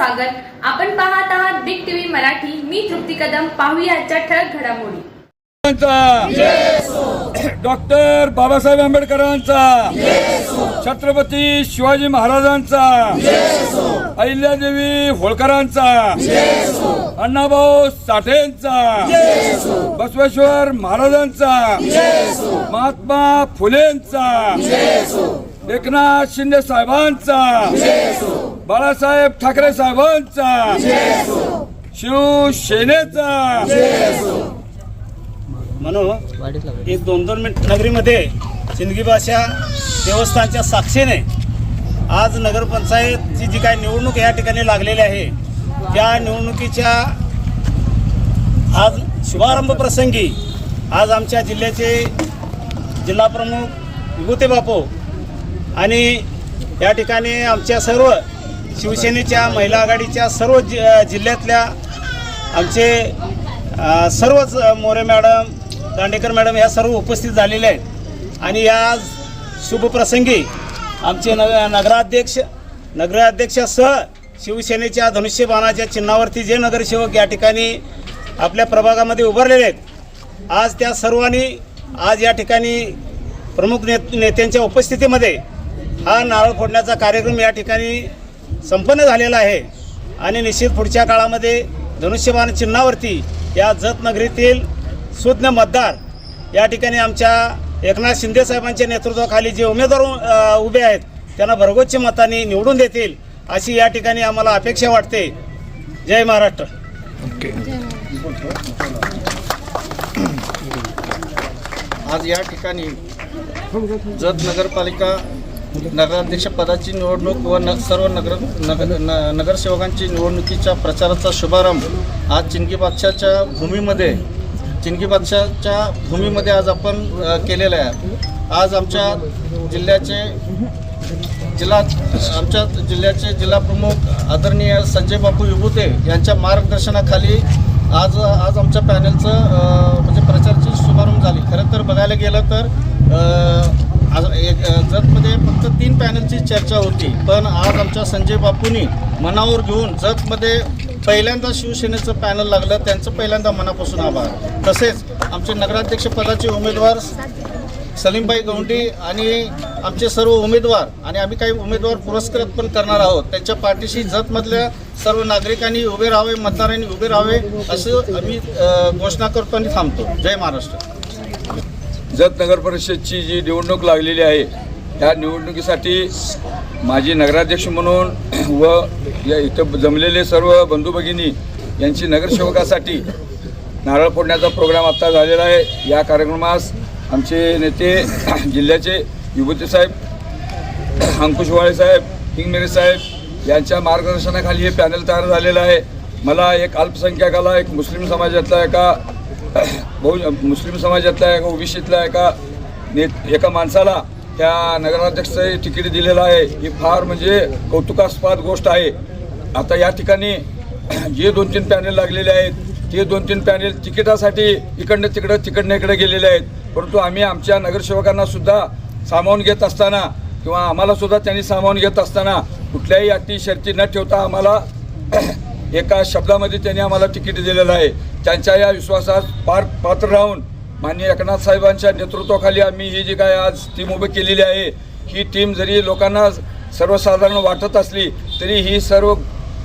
स्वागत. आपण पाहत आहात बिग टीव्ही मराठी. मी तृप्ती कदम. पाहूया ठळक घडामोडी. डॉक्टर बाबासाहेब आंबेडकरांचा. छत्रपती शिवाजी महाराजांचा. अहिल्यादेवी होळकरांचा. अण्णाभाऊ साठेंचा. बसवेश्वर महाराजांचा. महात्मा फुलेंचा. एकनाथ शिंदे साहेबांचा. बाळासाहेब ठाकरे साहेबांचा. शिवसेनेचा म्हणून एक दोन दोन मिनिट नगरीमध्ये सिंदगी भाषा देवस्थानच्या साक्षीने आज नगरपंचायतची जी काही निवडणूक या ठिकाणी लागलेली आहे त्या निवडणुकीच्या आज शुभारंभ प्रसंगी आज आमच्या जिल्ह्याचे जिल्हाप्रमुख विभूते बापू आणि या ठिकाणी आमच्या सर्व शिवसेनेच्या महिला आघाडीच्या सर्व जि जिल्ह्यातल्या आमचे सर्वच मोरे मॅडम दांडेकर मॅडम या सर्व उपस्थित झालेले आहेत. आणि या शुभप्रसंगी आमचे नग नगराध्यक्ष नगराध्यक्षासह शिवसेनेच्या धनुष्यबाणाच्या चिन्हावरती जे नगरसेवक या ठिकाणी आपल्या प्रभागामध्ये उभारलेले आहेत आज त्या सर्वांनी आज या ठिकाणी प्रमुख नेत नेत्यांच्या उपस्थितीमध्ये हा नारळ फोडण्याचा कार्यक्रम या ठिकाणी संपन्न झालेला आहे. आणि निश्चित पुढच्या काळामध्ये धनुष्यबाण चिन्हावरती या जतनगरीतील सुज्ञ मतदार या ठिकाणी आमच्या एकनाथ शिंदे साहेबांच्या नेतृत्वाखाली जे उमेदवार उभे आहेत त्यांना भरगोच्च मताने निवडून देतील अशी या ठिकाणी आम्हाला अपेक्षा वाटते. जय महाराष्ट्र. आज या ठिकाणी जत नगरपालिका नगराध्यक्षपदाची निवडणूक व न सर्व नगर नगर न- नगरसेवकांची निवडणुकीच्या प्रचाराचा शुभारंभ आज चिंगी बादशाच्या भूमीमध्ये चिंगी बादशाच्या भूमीमध्ये आज आपण केलेला आहे. आज आमच्या जिल्ह्याचे जिल्हा आमच्या जिल्ह्याचे जिल्हाप्रमुख आदरणीय संजय बापू विभूते यांच्या मार्गदर्शनाखाली आज आज आमच्या पॅनलचं म्हणजे प्रचारची शुभारंभ झाली. खरं तर बघायला गेलं तर आज एक जतमध्ये फक्त तीन पॅनलची चर्चा होती. पण आज आमच्या संजय बापूंनी मनावर घेऊन जतमध्ये पहिल्यांदा शिवसेनेचं पॅनल लागलं. त्यांचं पहिल्यांदा मनापासून आभार. तसेच आमचे नगराध्यक्ष पदाचे उमेदवार सलीमबाई गौंडी आणि आमचे सर्व उमेदवार आणि आम्ही काही उमेदवार पुरस्कृत पण करणार आहोत. त्यांच्या पाठीशी जतमधल्या सर्व नागरिकांनी उभे राहावे मतदारांनी उभे राहावे असं आम्ही घोषणा करतो आणि थांबतो. जय महाराष्ट्र. जत नगर परिषदची जी निवडणूक लागलेली आहे या निवडणुकीसाठी माजी नगराध्यक्ष म्हणून व या इथं जमलेले सर्व बंधू भगिनी यांची नगरसेवकासाठी नारळ फोडण्याचा प्रोग्राम आत्ता झालेला आहे. या कार्यक्रमास आमचे नेते जिल्ह्याचे विभूती साहेब अंकुश वाळे साहेब हिंगमेरे साहेब यांच्या मार्गदर्शनाखाली हे पॅनल तयार झालेलं आहे. मला एक अल्पसंख्याकाला एक मुस्लिम समाजातला एका बहु मुस्लिम समाजातल्या एका आहे एका ने एका माणसाला त्या नगराध्यक्षचं तिकीट दिलेलं आहे ही फार म्हणजे कौतुकास्पद गोष्ट आहे. आता या ठिकाणी जे दोन तीन पॅनेल लागलेले आहेत ते दोन तीन पॅनेल तिकिटासाठी इकडनं तिकडं तिकडनं इकडे गेलेले आहेत. परंतु आम्ही आमच्या नगरसेवकांना सुद्धा सामावून घेत असताना किंवा आम्हाला सुद्धा त्यांनी सामावून घेत असताना कुठल्याही अटी शर्ती न ठेवता आम्हाला एका शब्दामध्ये त्यांनी आम्हाला तिकीट दिलेलं आहे. त्यांच्या या विश्वासात पार पात्र राहून माननीय एकनाथ साहेबांच्या नेतृत्वाखाली आम्ही ही जी काय आज टीम उभी केलेली आहे ही टीम जरी लोकांना सर्वसाधारण वाटत असली तरी ही सर्व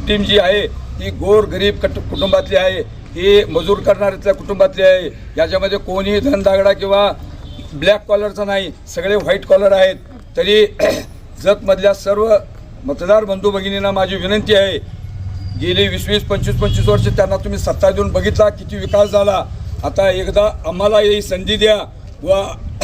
टीम जी आहे ही गोर गरीब कट कुटुंबातली आहे ही मजूर करणाऱ्यातल्या कुटुंबातली आहे याच्यामध्ये कोणीही धनदागडा किंवा ब्लॅक कॉलरचा नाही सगळे व्हाईट कॉलर आहेत. तरी जतमधल्या सर्व मतदार बंधू भगिनींना माझी विनंती आहे गेली वीस वीस पंचवीस पंचवीस वर्ष त्यांना तुम्ही सत्ता देऊन बघितला किती विकास झाला. आता एकदा आम्हाला ही संधी द्या. व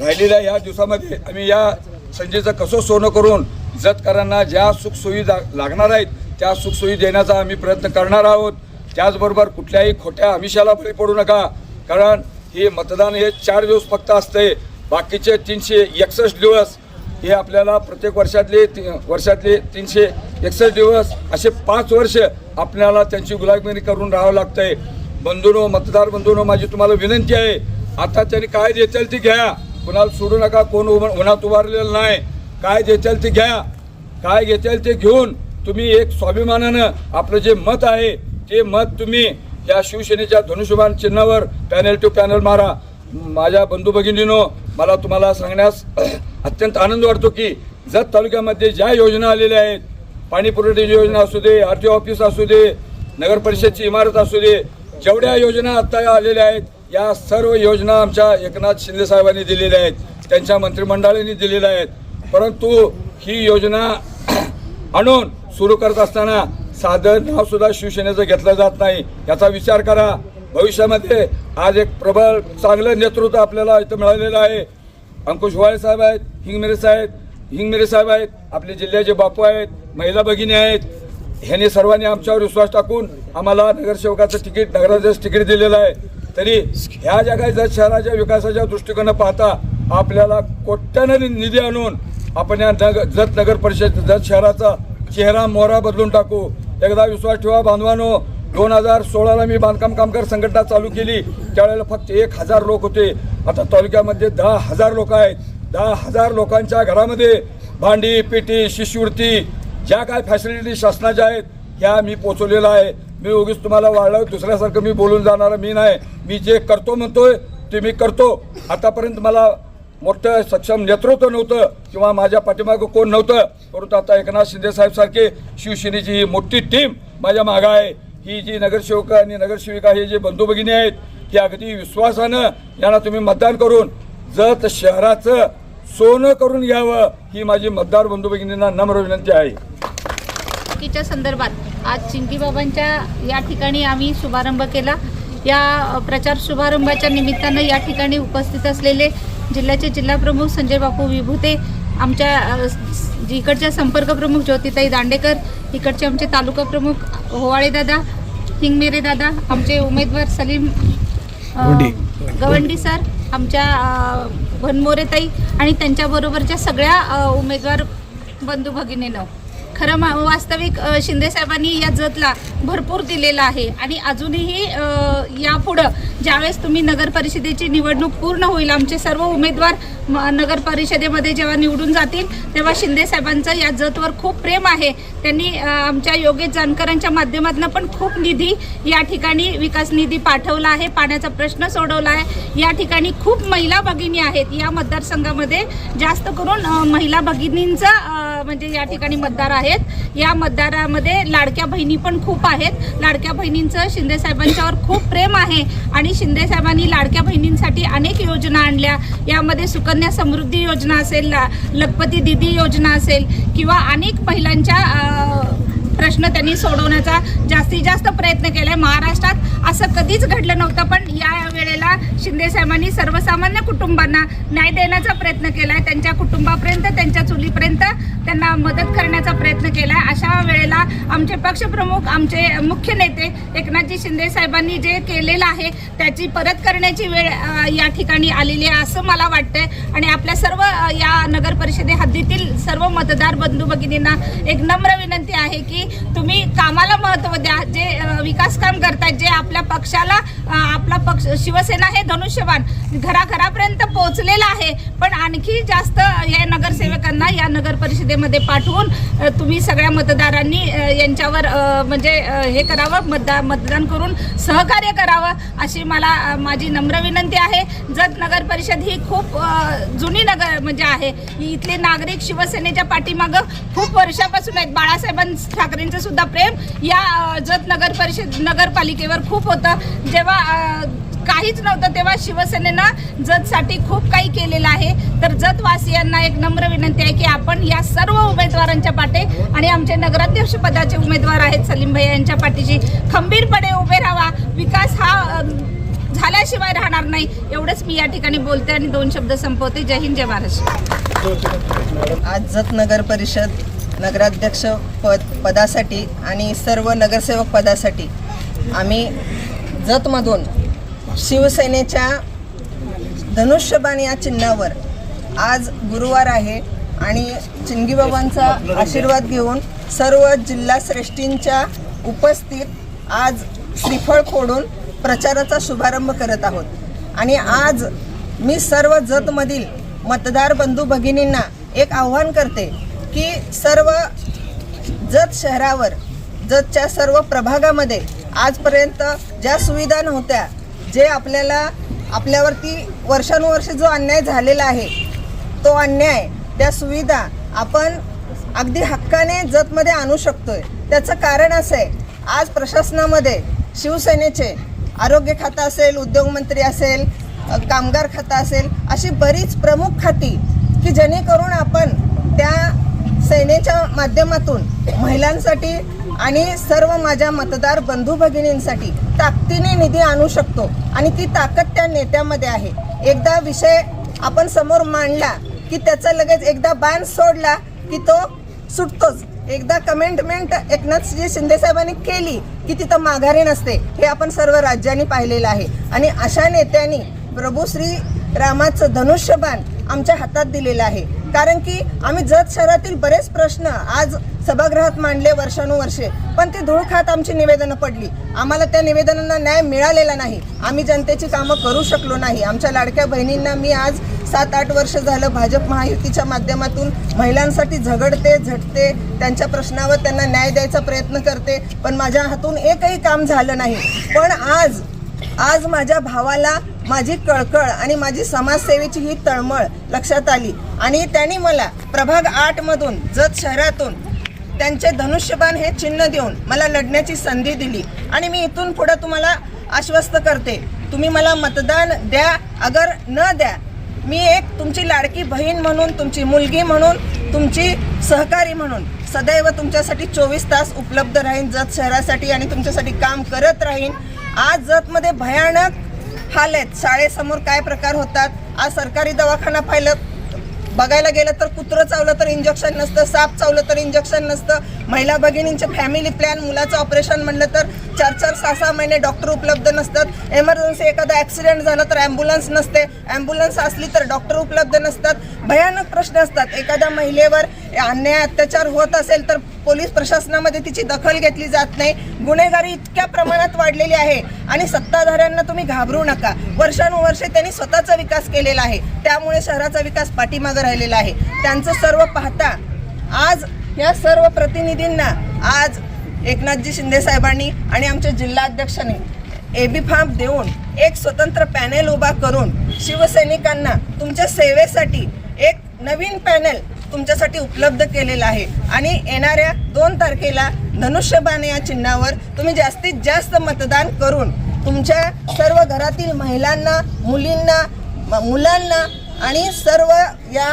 राहिलेल्या या दिवसामध्ये आम्ही या संधीचं कसं सोनं करून जतकरांना ज्या सुखसोयी लागणार आहेत त्या सुखसोयी देण्याचा आम्ही प्रयत्न करणार आहोत. त्याचबरोबर कुठल्याही खोट्या आमिषाला बळी पडू नका कारण हे मतदान हे चार दिवस फक्त असते बाकीचे तीनशे एकसष्ट दिवस हे आपल्याला प्रत्येक वर्षातले ती वर्षातले तीनशे एकसष्ट दिवस असे पाच वर्ष आपल्याला त्यांची गुलामगिरी करून राहावं लागतंय. बंधूनो मतदार बंधूनो माझी तुम्हाला विनंती आहे आता त्यांनी काय देतील ती घ्या. कुणाला सोडू नका कोण उन्हात उभारलेलं नाही. काय देतील ते घ्या. काय घेतील ते घेऊन तुम्ही एक स्वाभिमानानं आपलं जे मत आहे ते मत तुम्ही या शिवसेनेच्या धनुष्यबाण चिन्हावर पॅनल टू पॅनल मारा. माझ्या बंधू भगिनीनो मला तुम्हाला सांगण्यास अत्यंत आनंद वाटतो की जत तालुक्यामध्ये ज्या योजना आलेल्या आहेत पाणी पुरवठ्याची योजना असू दे आर टी ऑफिस असू दे नगर परिषदची इमारत असू दे जेवढ्या योजना आत्ता आलेल्या आहेत या सर्व योजना आमच्या एकनाथ शिंदे साहेबांनी दिलेल्या आहेत त्यांच्या मंत्रिमंडळाने दिलेल्या आहेत. परंतु ही योजना आणून सुरू करत असताना साधं नावसुद्धा शिवसेनेचं घेतलं जात नाही. याचा विचार करा. भविष्यामध्ये आज एक प्रबळ चांगलं नेतृत्व आपल्याला इथं मिळालेलं आहे. अंकुश वाळे साहेब आहेत हिंगमिरे साहेब हिंगमिरे साहेब आहेत आपले जिल्ह्याचे बापू आहेत महिला भगिनी आहेत ह्याने सर्वांनी आमच्यावर विश्वास टाकून आम्हाला नगरसेवकाचं तिकीट नगराध्यक्ष तिकीट दिलेलं आहे. तरी ह्या जगात जत शहराच्या विकासाच्या दृष्टिकोनं पाहता आपल्याला कोट्यानं निधी आणून आपण या नग जत नगर परिषद जत शहराचा चेहरा मोहरा बदलून टाकू. एकदा विश्वास ठेवा बांधवानो. दोन हजार सोळाला मी बांधकाम कामगार संघटना चालू केली. त्यावेळेला फक्त एक हजार लोक होते. आता तालुक्यामध्ये दहा हजार लोक आहेत. दहा हजार लोकांच्या घरामध्ये भांडी पेटी शिष्यवृत्ती ज्या काय फॅसिलिटी शासनाच्या आहेत ह्या मी पोचवलेला आहे. मी उगीच तुम्हाला वाढलं दुसऱ्यासारखं मी बोलून जाणार मी नाही. मी जे करतो म्हणतोय ते मी करतो. आतापर्यंत मला मोठं सक्षम नेतृत्व नव्हतं किंवा माझ्या पाठीमागं कोण नव्हतं. परंतु आता एकनाथ शिंदे सारखे शिवसेनेची ही मोठी टीम माझ्या मागं आहे. ही जी नगरसेवक आणि नगरसेविका हे जे बंधू भगिनी आहेत ते अगदी विश्वासानं यांना तुम्ही मतदान करून जत शहराचं सोनं करून घ्यावं ही माझी मतदार बंधू भगिनींना नम्र विनंती आहे. च्या संदर्भात आज चिंकीबाबांच्या या ठिकाणी आम्ही शुभारंभ केला. या प्रचार शुभारंभाच्या निमित्तानं या ठिकाणी उपस्थित असलेले जिल्ह्याचे जिल्हाप्रमुख संजय बापू विभूते आमच्या इकडच्या संपर्क प्रमुख ज्योतिताई दांडेकर इकडचे आमचे तालुका प्रमुख होवाळे दादा हिंगमेरे दादा आमचे उमेदवार सलीम गवंडी. सर आमच्या भनमोरेताई आणि त्यांच्याबरोबरच्या सगळ्या उमेदवार बंधू भगिनीनं. खरं मा वास्तविक अ, शिंदे साहेबांनी या जतला भरपूर दिलेला आहे आणि अजूनही यापुढं ज्यावेळेस तुम्ही नगर परिषदेची निवडणूक पूर्ण होईल आमचे सर्व उमेदवार नगर परिषदेमध्ये जेव्हा निवडून जातील तेव्हा शिंदे साहेबांचं या जतवर खूप प्रेम आहे. त्यांनी आमच्या योगेश जानकरांच्या माध्यमातून पण खूप निधी या ठिकाणी विकास निधी पाठवला आहे पाण्याचा प्रश्न सोडवला आहे. या ठिकाणी खूप महिला भगिनी आहेत. या मतदारसंघामध्ये जास्त करून महिला भगिनींचा म्हणजे या ठिकाणी मतदार आहेत. या मतदारामध्ये लाडक्या बहिणी पण खूप आहेत. लाडक्या बहिणींचं शिंदे साहेबांच्यावर खूप प्रेम आहे आणि शिंदे साहेबांनी लाडक्या बहिणींसाठी अनेक योजना आणल्या. यामध्ये सुकन्या समृद्धी योजना असेल ला- लखपती दिदी योजना असेल किंवा अनेक महिलांच्या प्रश्न त्यांनी सोडवण्याचा जास्तीत जास्त प्रयत्न केलाय. महाराष्ट्रात असं कधीच घडलं नव्हतं पण या वेळेला शिंदे साहेबांनी सर्वसामान्य कुटुंबांना न्याय देण्याचा प्रयत्न केलाय. त्यांच्या कुटुंबापर्यंत त्यांच्या चुलीपर्यंत त्यांना मदत करण्याचा प्रयत्न केलाय. अशा वेळेला आमचे पक्षप्रमुख आमचे मुख्य नेते एकनाथजी शिंदे साहेबांनी जे केलेलं आहे त्याची परत करण्याची वेळ या ठिकाणी आलेली आहे असं मला वाटतंय. आणि आपल्या सर्व या नगर परिषदे हद्दीतील सर्व मतदार बंधू भगिनींना एक नम्र विनंती आहे की तुम्ही कामाला महत्त्व द्या. जे विकास काम करतात जे आप आपल्या पक्षाला आपला पक्ष शिवसेना हे धनुष्यबाण घराघरापर्यंत पोहोचलेला आहे. पण आणखी जास्त या नगरसेवकांना या नगर परिषदेमध्ये पाठवून तुम्ही सगळ्या मतदारांनी यांच्यावर म्हणजे हे करावं मतदा मतदान करून सहकार्य करावं अशी मला माझी नम्र विनंती आहे. जत नगर परिषद ही खूप जुनी नगर म्हणजे आहे. इथले नागरिक शिवसेनेच्या पाठीमागं खूप वर्षापासून आहेत. बाळासाहेबां ठाकरेंचं सुद्धा प्रेम या जत नगर परिषद नगरपालिकेवर खूप होतं. जेव्हा काहीच नव्हतं तेव्हा शिवसेनेनं जतसाठी खूप काही केलेलं आहे. तर जतवासियांना एक नम्र विनंती आहे की आपण या सर्व उमेदवारांच्या पाठी आणि आमचे नगराध्यक्ष पदाचे उमेदवार आहेत सलीम भैया यांच्या पाठीशी खंबीरपणे उभे राहा विकास हा झाल्याशिवाय राहणार नाही. एवढंच मी या ठिकाणी बोलते आणि दोन शब्द संपवते. जय हिंद जय महाराष्ट्र. आज जत नगर परिषद नगराध्यक्ष पद पदासाठी आणि सर्व नगरसेवक पदासाठी आम्ही जतमधून शिवसेनेच्या धनुष्यबाण या चिन्हावर आज गुरुवार आहे आणि चिंगीबाबांचा आशीर्वाद घेऊन सर्व जिल्हा श्रेष्ठींच्या उपस्थित आज श्रीफळ फोडून प्रचाराचा शुभारंभ करत आहोत. आणि आज मी सर्व जतमधील मतदार बंधू भगिनींना एक आव्हान करते की सर्व जत शहरावर जतच्या सर्व प्रभागामध्ये आजपर्यंत ज्या सुविधा नव्हत्या जे आपल्याला आपल्यावरती वर्षानुवर्ष जो अन्याय झालेला आहे तो अन्याय त्या सुविधा आपण अगदी हक्काने जतमध्ये आणू शकतोय. त्याचं कारण असं आहे आज प्रशासनामध्ये शिवसेनेचे आरोग्य खातं असेल उद्योगमंत्री असेल कामगार खातं असेल अशी बरीच प्रमुख खाती की जेणेकरून आपण त्या सेनेच्या माध्यमातून महिलांसाठी आणि सर्व माझ्या मतदार बंधू भगिनींसाठी ताकदीने निधी आणू शकतो. आणि ती ताकद त्या नेत्यामध्ये आहे. एकदा विषय आपण समोर मांडला की त्याचा लगेच एकदा बाण सोडला की तो सुटतोच. एकदा कमेंटमेंट एकनाथजी शिंदेसाहेबांनी केली की तिथं माघारी नसते. हे आपण सर्व राज्यांनी पाहिलेलं आहे. आणि अशा नेत्यांनी प्रभू श्री रामाचं धनुष्यबाण आमच्या हातात दिलेलं आहे. कारण की आम्ही जत शहरातील बरेच प्रश्न आज सभागृहात मांडले वर्षानुवर्षे. पण ते धूळ खात आमची निवेदनं पडली. आम्हाला त्या निवेदनांना न्याय मिळालेला नाही. आम्ही जनतेची कामं करू शकलो नाही. आमच्या लाडक्या बहिणींना मी आज सात आठ वर्ष झालं भाजप महायुतीच्या माध्यमातून महिलांसाठी झगडते झटते त्यांच्या प्रश्नावर त्यांना न्याय द्यायचा प्रयत्न करते. पण माझ्या हातून एकही काम झालं नाही. पण आज आज माझ्या भावाला माझी कळकळ आणि माझी समाजसेवेची ही तळमळ लक्षात आली. आणि त्यांनी मला प्रभाग आठमधून जत शहरातून त्यांचे धनुष्यबाण हे चिन्ह देऊन मला लढण्याची संधी दिली. आणि मी इथून पुढे तुम्हाला आश्वस्त करते. तुम्ही मला मतदान द्या. अगर न द्या मी एक तुमची लाडकी बहीण म्हणून तुमची मुलगी म्हणून तुमची सहकारी म्हणून सदैव तुमच्यासाठी चोवीस तास उपलब्ध राहीन जत शहरासाठी आणि तुमच्यासाठी काम करत राहीन. आज जतमध्ये भयानक हाल आहेत. शाळेसमोर काय प्रकार होतात? आज सरकारी दवाखाना पाहिलं बघायला गेलं तर कुत्रं चावलं तर इंजेक्शन नसतं साप चावलं तर इंजेक्शन नसतं. महिला भगिनींचे फॅमिली प्लॅन मुलाचं ऑपरेशन म्हणलं तर चार चार सहा सहा महिने डॉक्टर उपलब्ध नसतात. एमर्जन्सी एखादा ॲक्सिडेंट झाला तर ॲम्ब्युलन्स नसते. ॲम्ब्युलन्स असली तर डॉक्टर उपलब्ध नसतात. भयानक प्रश्न असतात. एखाद्या महिलेवर अन्याय अत्याचार होत असेल तर पोलीस प्रशासनामध्ये तिची दखल घेतली जात नाही. गुन्हेगारी इतक्या प्रमाणात वाढलेली आहे आणि सत्ताधाऱ्यांना तुम्ही घाबरू नका. वर्षानुवर्षे त्यांनी स्वतःचा विकास केलेला आहे. त्यामुळे शहराचा विकास पाठीमागं राहिलेला आहे. त्यांचं सर्व पाहता आज या सर्व प्रतिनिधींना आज एकनाथजी शिंदे साहेबांनी आणि आमच्या जिल्हाध्यक्षांनी बी फार्म देऊन एक स्वतंत्र पॅनेल उभा करून शिवसैनिकांना तुमच्या सेवेसाठी एक नवीन पॅनेल तुमच्यासाठी उपलब्ध केलेलं आहे. आणि येणाऱ्या दोन तारखेला धनुष्यबाण या चिन्हावर तुम्ही जास्तीत जास्त मतदान करून तुमच्या सर्व घरातील महिलांना मुलींना मुलांना आणि सर्व या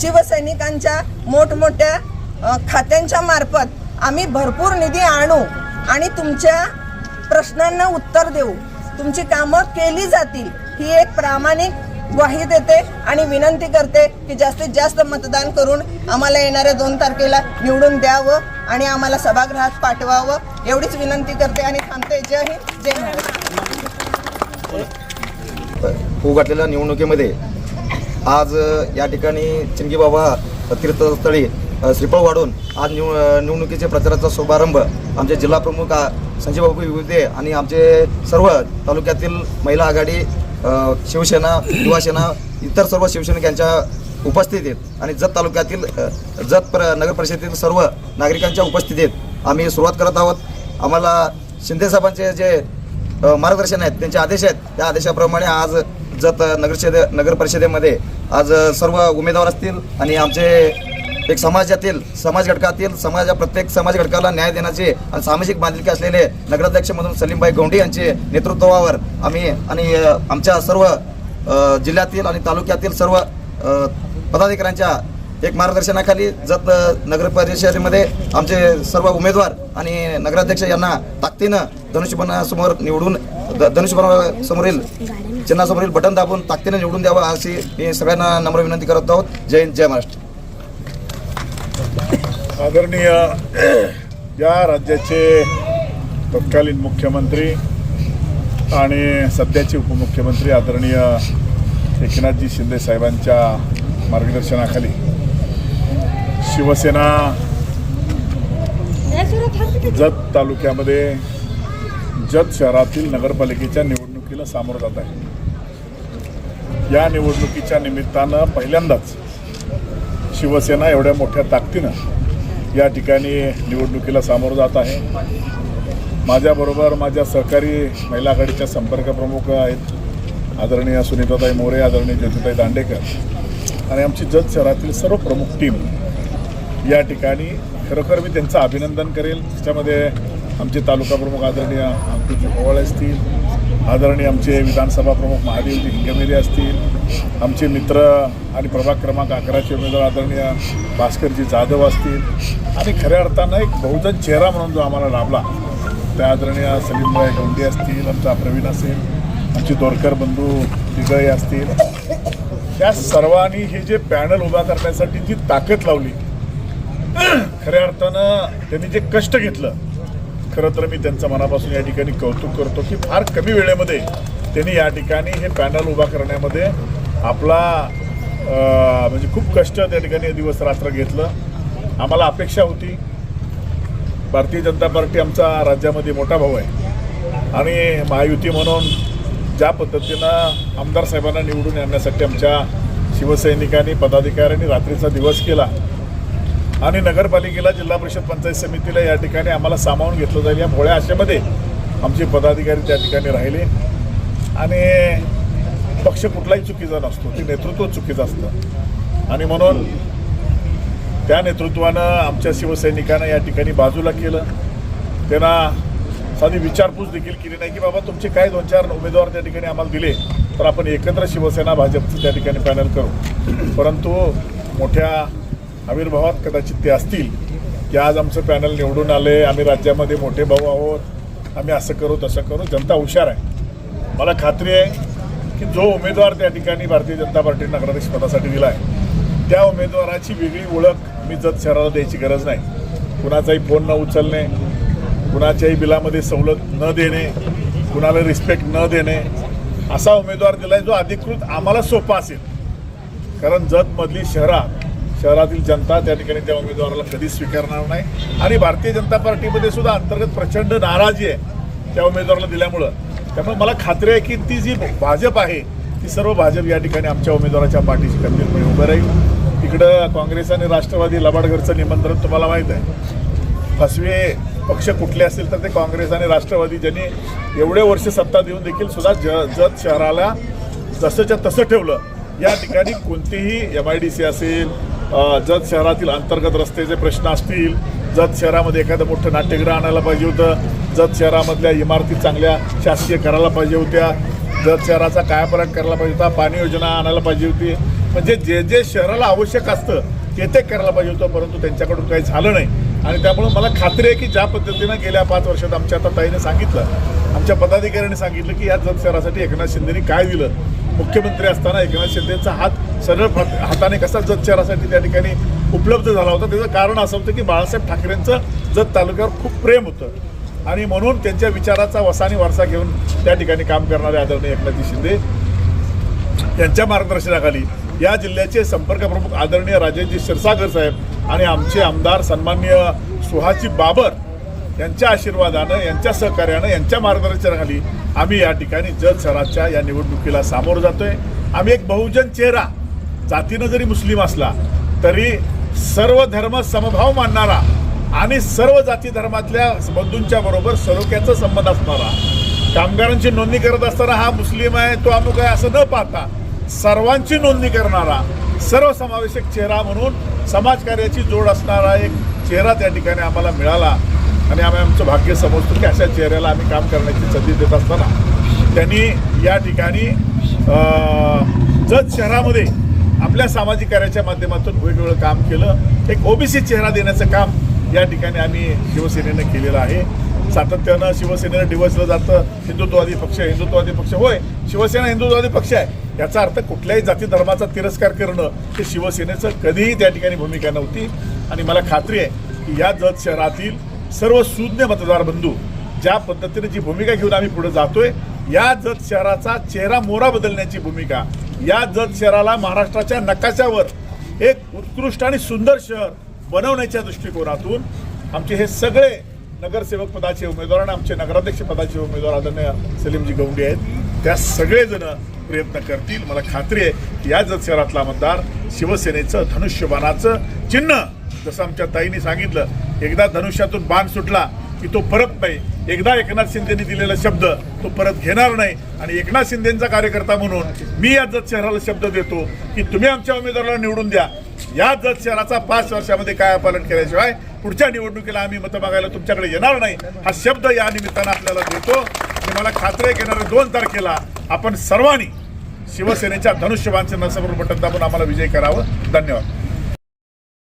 शिवसैनिकांच्या मोठमोठ्या खात्यांच्या मार्फत आम्ही भरपूर निधी आणू आणि तुमच्या प्रश्नांना उत्तर देऊ. तुमची कामं केली जातील ही एक प्रामाणिक ग्वाही देते आणि विनंती करते की जास्तीत जास्त मतदान करून आम्हाला येणाऱ्या दोन तारखेला निवडून द्यावं आणि आम्हाला सभागृहात पाठवावं एवढीच विनंती करते आणि थांबते. जय हिंद जय महाराष्ट्र. होऊ घातलेल्या निवडणुकीमध्ये आज या ठिकाणी चिंगीबाबा तीर्थस्थळी श्रीफळ वाढून आज निव अ, निवडणुकीच्या प्रचाराचा शुभारंभ आमचे जिल्हाप्रमुख प्रमुख अ, विविधे आणि आमचे सर्व तालुक्यातील महिला आघाडी शिवसेना युवासेना इतर सर्व शिवसैनिक यांच्या उपस्थितीत आणि जत तालुक्यातील जत प्र नगर परिषदेतील सर्व नागरिकांच्या उपस्थितीत आम्ही सुरुवात करत आहोत. आम्हाला शिंदेसाहेबांचे जे मार्गदर्शन आहेत त्यांचे आदेश आहेत त्या आदेशाप्रमाणे आज जत नगरशेदे नगर परिषदेमध्ये आज सर्व उमेदवार असतील आणि आमचे एक समाजातील समाज घटकातील समाजा प्रत्येक समाज घटकाला न्याय देण्याचे आणि सामाजिक बांधिलकी असलेले नगराध्यक्ष म्हणून सलीमभाई गोंडी यांचे नेतृत्वावर आम्ही आणि आमच्या सर्व जिल्ह्यातील आणि तालुक्यातील सर्व पदाधिकाऱ्यांच्या एक मार्गदर्शनाखाली जत नगर परिषदेमध्ये आमचे सर्व उमेदवार आणि नगराध्यक्ष यांना ताकदीनं धनुष्यबाणासमोर निवडून ध- समोरील चिन्हासमोरील बटन दाबून ताकदीनं निवडून द्यावं अशी मी सगळ्यांना नम्र विनंती करत आहोत. जय हिंद जय महाराष्ट्र. आदरणीय या राज्याचे तत्कालीन मुख्यमंत्री आणि सध्याचे उपमुख्यमंत्री आदरणीय एकनाथजी शिंदे साहेबांच्या मार्गदर्शनाखाली शिवसेना जत तालुक्यामध्ये जत शहरातील नगरपालिकेच्या निवडणुकीला सामोरं जात आहे. या निवडणुकीच्या निमित्तानं पहिल्यांदाच शिवसेना एवढ्या मोठ्या ताकदीनं या ठिकाणी निवडणुकीला सामोरं जात आहे. माझ्याबरोबर माझ्या सहकारी महिला आघाडीच्या संपर्क प्रमुख आहेत आदरणीय सुनीताताई मोरे आदरणीय ज्योतिताई दांडेकर आणि आमची जत शहरातील सर्व प्रमुख टीम या ठिकाणी खरोखर मी त्यांचं अभिनंदन करेल. त्याच्यामध्ये आमचे तालुका प्रमुख आदरणीय अंकुजी पवाळ असतील आदरणीय आमचे विधानसभा प्रमुख महादेवजी हिंगमेरे असतील आमचे मित्र आणि प्रभाग क्रमांक अकराचे उमेदवार आदरणीय भास्करजी जाधव असतील आणि खऱ्या अर्थानं एक बहुजन चेहरा म्हणून जो आम्हाला लाभला त्या आदरणीय सलीमभाई गौंडी असतील आमचा प्रवीण असेल आमचे दोरकर बंधू दिगळे असतील त्या सर्वांनी हे जे पॅनल उभा करण्यासाठी जी ताकद लावली खऱ्या अर्थानं त्यांनी जे कष्ट घेतलं खरं तर मी त्यांचं मनापासून या ठिकाणी कौतुक करतो की फार कमी वेळेमध्ये त्यांनी या ठिकाणी हे पॅनल उभा करण्यामध्ये आपला म्हणजे खूप कष्ट त्या ठिकाणी दिवस रात्र घेतलं. आम्हाला अपेक्षा होती. भारतीय जनता पार्टी आमचा राज्यामध्ये मोठा भाऊ आहे. आणि महायुती म्हणून ज्या पद्धतीनं आमदार साहेबांना निवडून आणण्यासाठी आमच्या शिवसैनिकांनी पदाधिकाऱ्यांनी रात्रीचा दिवस केला आणि नगरपालिकेला जिल्हा परिषद पंचायत समितीला या ठिकाणी आम्हाला सामावून घेतलं जाईल. या भोळ्या आशेमध्ये आमचे पदाधिकारी त्या ठिकाणी राहिले. आणि पक्ष कुठलाही चुकीचा नसतो. ते नेतृत्व चुकीचं असतं. आणि म्हणून त्या नेतृत्वानं आमच्या शिवसैनिकांना या ठिकाणी बाजूला केलं. त्यांना साधी विचारपूस देखील केली नाही की बाबा तुमचे काय दोन चार उमेदवार त्या ठिकाणी आम्हाला दिले तर आपण एकत्र शिवसेना भाजपचं त्या ठिकाणी पॅनल करू. परंतु मोठ्या आविर्भावात कदाचित ते असतील की आज आमचं पॅनल निवडून आले आम्ही राज्यामध्ये मोठे भाऊ आहोत आम्ही असं करू तसं करू जनता हुशार आहे. मला खात्री आहे की जो उमेदवार त्या ठिकाणी भारतीय जनता पार्टी नगराध्यक्ष पदासाठी दिला आहे त्या उमेदवाराची वेगळी ओळख मी जत शहराला द्यायची गरज नाही. कुणाचाही फोन न उचलणे कुणाच्याही बिलामध्ये सवलत न देणे कुणाला रिस्पेक्ट न देणे असा उमेदवार दिला आहे जो अधिकृत आम्हाला सोपा असेल. कारण जतमधली शहरात शहरातील जनता त्या ठिकाणी त्या उमेदवाराला कधीच स्वीकारणार नाही. आणि भारतीय जनता पार्टीमध्ये सुद्धा अंतर्गत प्रचंड नाराजी आहे त्या उमेदवाराला दिल्यामुळं. त्यामुळे मला खात्री आहे की ती जी भाजप आहे ती सर्व भाजप या ठिकाणी आमच्या उमेदवाराच्या पाठीशी खंबीरपणे उभं राहील. इकडं काँग्रेस आणि राष्ट्रवादी लबाडघरचं निमंत्रण तुम्हाला माहीत आहे. फसवे पक्ष कुठले असतील तर ते काँग्रेस आणि राष्ट्रवादी ज्यांनी एवढे वर्ष सत्ता देऊन देखील सुद्धा ज जत शहराला जसंच्या तसं ठेवलं. या ठिकाणी कोणतीही एम आय डी सी असेल जत शहरातील अंतर्गत रस्त्याचे प्रश्न असतील जत शहरामध्ये एखादं मोठं नाट्यगृह आणायला पाहिजे होतं जत शहरामधल्या इमारती चांगल्या शासकीय करायला पाहिजे होत्या जत शहराचा कायापालट करायला पाहिजे होता पाणी योजना आणायला पाहिजे होती. म्हणजे जे जे शहराला आवश्यक असतं ते ते करायला पाहिजे होतं परंतु त्यांच्याकडून काही झालं नाही. आणि त्यामुळं मला खात्री आहे की ज्या पद्धतीनं गेल्या पाच वर्षात आमच्या आता ताईने सांगितलं आमच्या पदाधिकाऱ्यांनी सांगितलं की या जत शहरासाठी एकनाथ शिंदेनी काय दिलं. मुख्यमंत्री असताना एकनाथ शिंदेचा हात सरळ हाताने कसा जत शहरासाठी त्या ठिकाणी उपलब्ध झाला होता. त्याचं कारण असं होतं की बाळासाहेब ठाकरेंचं जत तालुक्यावर खूप प्रेम होतं. आणि म्हणून त्यांच्या विचाराचा वसानी वारसा घेऊन त्या ठिकाणी काम करणारे आदरणीय एकनाथजी शिंदे यांच्या मार्गदर्शनाखाली या जिल्ह्याचे संपर्क प्रमुख आदरणीय राजेशजी क्षीरसागर साहेब आणि आमचे आमदार सन्माननीय सुहाची बाबर यांच्या आशीर्वादानं यांच्या सहकार्यानं यांच्या मार्गदर्शनाखाली आम्ही या ठिकाणी जत शहराच्या या निवडणुकीला सामोरं जातोय. आम्ही एक बहुजन चेहरा जातीनं जरी मुस्लिम असला तरी सर्व धर्म समभाव मानणारा आणि सर्व जाती धर्मातल्या बंधूंच्या बरोबर सरोख्याचा संबंध असणारा कामगारांची नोंदणी करत असताना हा मुस्लिम आहे तो अमुक आहे असं न पाहता सर्वांची नोंदणी करणारा सर्वसमावेशक चेहरा म्हणून समाजकार्याची जोड असणारा एक चेहरा त्या ठिकाणी आम्हाला मिळाला. आणि आम्ही आमचं भाग्य समजतो की अशा चेहऱ्याला आम्ही काम करण्याची संधी देत असताना त्यांनी या ठिकाणी जत शहरामध्ये आपल्या सामाजिक कार्याच्या माध्यमातून वेगवेगळं काम केलं. एक ओबीसी चेहरा देण्याचं काम या ठिकाणी आम्ही शिवसेनेनं केलेलं आहे. सातत्यानं शिवसेनेनं डिवचलं जातं. हिंदुत्ववादी पक्ष हिंदुत्ववादी पक्ष होय शिवसेना हिंदुत्ववादी पक्ष आहे. याचा अर्थ कुठल्याही जाती धर्माचा तिरस्कार करणं हे शिवसेनेचं कधीही त्या ठिकाणी भूमिका नव्हती. आणि मला खात्री आहे की या जत शहरातील सर्व सुज्ञ मतदार बंधू ज्या पद्धतीने जी भूमिका घेऊन आम्ही पुढे जातोय या जत शहराचा चेहरा मोरा बदलण्याची भूमिका या जत शहराला महाराष्ट्राच्या नकाशावर एक उत्कृष्ट आणि सुंदर शहर बनवण्याच्या दृष्टिकोनातून आमचे हे सगळे नगरसेवक पदाचे उमेदवार आणि आमचे नगराध्यक्ष पदाचे उमेदवार आदरणीय सलीमजी गवंडी आहेत. त्या सगळेजण प्रयत्न करतील. मला खात्री आहे की या जत शहरातला मतदार शिवसेनेचं धनुष्यबाणाचं चिन्ह जसं आमच्या ताईने सांगितलं एकदा धनुष्यातून बाण सुटला की तो परत नाही. एकदा एकनाथ शिंदेनी दिलेला शब्द तो परत घेणार नाही. आणि एकनाथ शिंदेचा कार्यकर्ता म्हणून मी या जत शहराला शब्द देतो की तुम्ही आमच्या उमेदवाराला निवडून द्या. या जत शहराचा पाच वर्षामध्ये काय पालन केल्याशिवाय पुढच्या निवडणुकीला आम्ही मतं मागायला तुमच्याकडे येणार नाही. हा शब्द या निमित्तानं आपल्याला देतो. आणि मला खात्री आहे येणाऱ्या दोन तारखेला आपण सर्वांनी शिवसेनेच्या धनुष्यबाणचे नसमोर बटन दाबून आम्हाला विजय करावं. धन्यवाद.